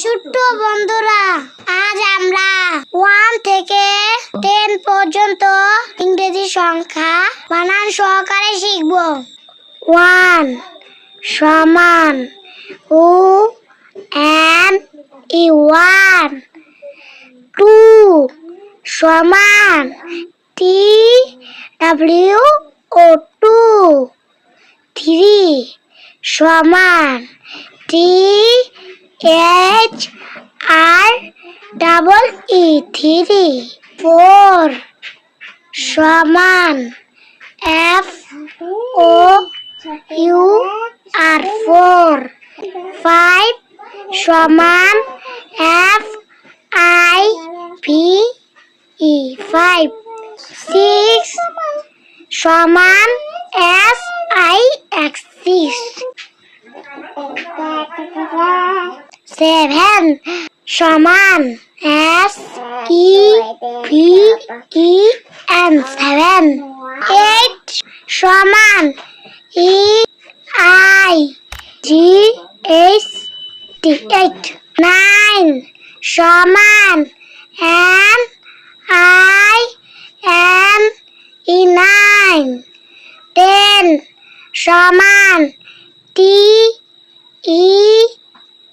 ছোট্ট বন্ধুরা, আজ আমরা ওয়ান থেকে টেন পর্যন্ত ইংরেজি সংখ্যা বানান সহকারে শিখব। ওয়ান সমান O N E one two সমান T W O two three সমান T H R double E three four সমান F O U R four five সমান F I V E five six সমান S I X six seven সমান S E V E N seven eight সমান E I G H T eight nine সমান N I N E nine ten সমান T E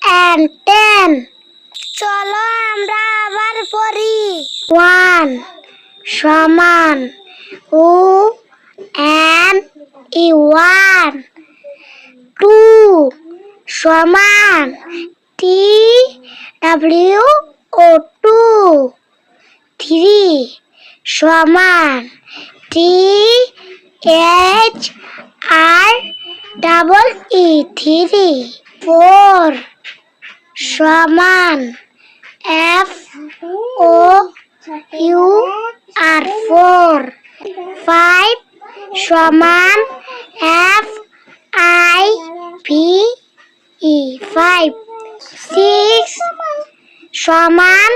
N ten চলো আমরা আবার পড়ি। One সমান O N E one two সমান T W O two three সমান T H R double E three four সমান F O U R four five সমান F I V E five six সমান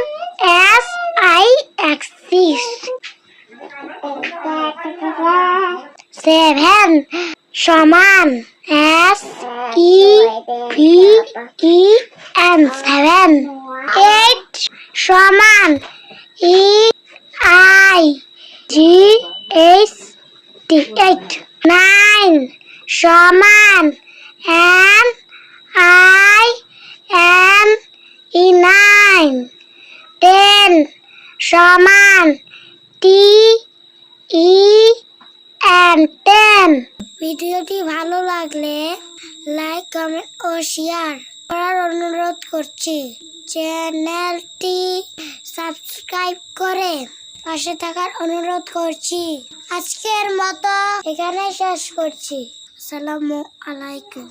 S I X six seven সমান S E V E N seven eight সমান E I G H T eight nine সমান N I N E nine ten সমান T E N ten ভিডিওটি ভালো লাগলে like comment ও share করার অনুরোধ করছি। চ্যানেলটি সাবস্ক্রাইব করে পাশে থাকার অনুরোধ করছি। আজকের মতো এখানে শেষ করছি। আসসালামু আলাইকুম।